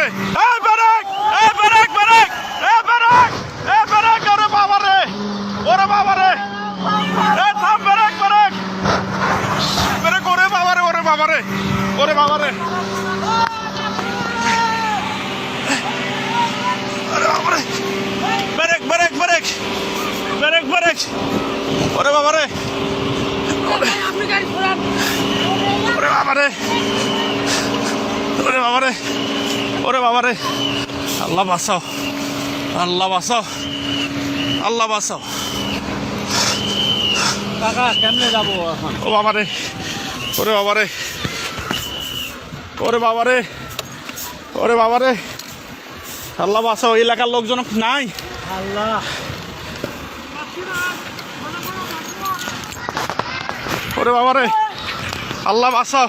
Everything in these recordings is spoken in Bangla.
বাবারে এই ব্রেক এই ব্রেক ব্রেক এই ব্রেক এই ব্রেক ওরে বাবারে ওরে বাবারে এই থাম ব্রেক ব্রেক। ব্রেক ওরে বাবারে ওরে বাবারে ওরে বাবারে ওরে বাবারে brake brake brake brake brake. ওরে বাবারে আপনি গাড়ি ঘোরান। ওরে বাবারে ওরে বাবারে ওরে বাবারে আল্লাহ বাঁচাও আল্লাহ বাঁচাও আল্লাহ বাঁচাও। কাকা কেমনে যাব ও বাবারে ওরে বাবারে ওরে বাবারে ওরে বাবারে আল্লাহ বাঁচাও এলাকার লোকজন নাই। আল্লাহ। ওরে বাবারে আল্লাহ বাঁচাও।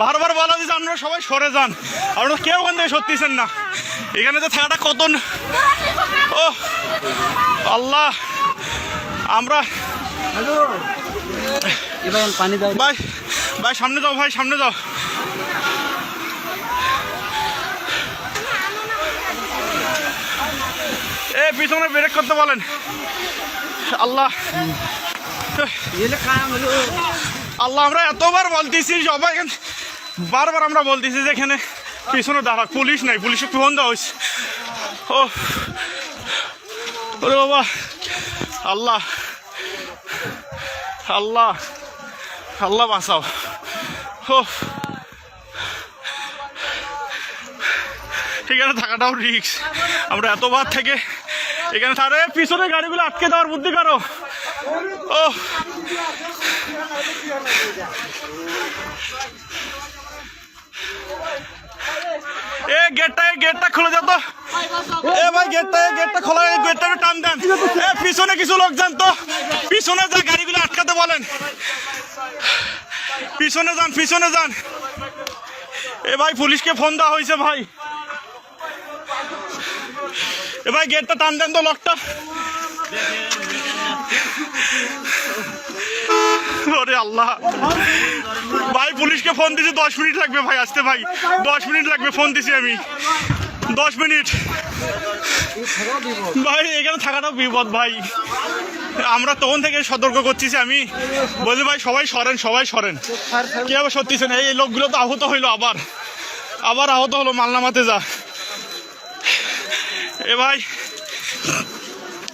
বারবার বলা দিচ্ছে আপনারা সবাই সরে যান। আপনারা কেউ ওখান থেকে সত্যিছেন না। এখানে তো থাকাটা কত ও আল্লাহ। আমরা পানি দাও ভাই ভাই সামনে যাও ভাই সামনে যাও। এ পিছনে ব্রেক করতে বলেন। আল্লাহ। আল্লাহ আমরা এতবার বলতেছি সবাই বারবার আমরা বলতেছি যে এখানে পিছনে দাঁড়া, পুলিশ নাই, পুলিশে ফোন দেওয়া হয়েছে। ও, ওরে বাবা, আল্লাহ আল্লাহ আল্লাহ বাঁচাও। ও, এখানে থাকাটাও রিক্স আমরা এতবার থেকে এখানে তারে পিছনে গাড়িগুলো আটকে দেওয়ার বুদ্ধি করো। ও এ গেটটা গেটটা খুলে যা তো। এ গেটটা গেটটা খোলা গেটটা টান দেন। এ, পিছনে কিছু লোক যান তো। পিছনে যা গাড়িগুলো আটকাতে বলেন। পিছনে যান পিছনে যান। এ ভাই, পুলিশকে ফোন দেওয়া হয়েছে ভাই। এ ভাই, গেটটা টান দেন তো লকটা। আল্লাহ। পুলিশকে ফোন দিছি, দশ মিনিট লাগবে ভাই আসতে ভাই। দশ মিনিট লাগবে ফোন দিছি আমি। দশ মিনিট। ভাই, এখানে থাকাটাও বিপদ ভাই। আমরা তখন থেকে সতর্ক করতেছি আমি। বলি ভাই, সবাই সরেন সবাই সরেন। কি আবার সত্যিছেন এই লোকগুলো তো আহত হইল আবার। আবার আহত হলো, মালনামাতে যা। এ ভাই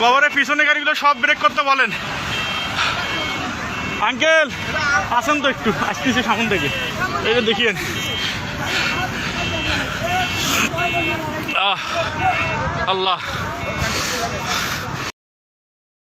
বাবারে, পিছনে গাড়িগুলো সব ব্রেক করতে বলেন। আঙ্কেল, আসেন তো একটু, আসতেছি সামন থেকে। এই দেখিয়েন। আল্লাহ।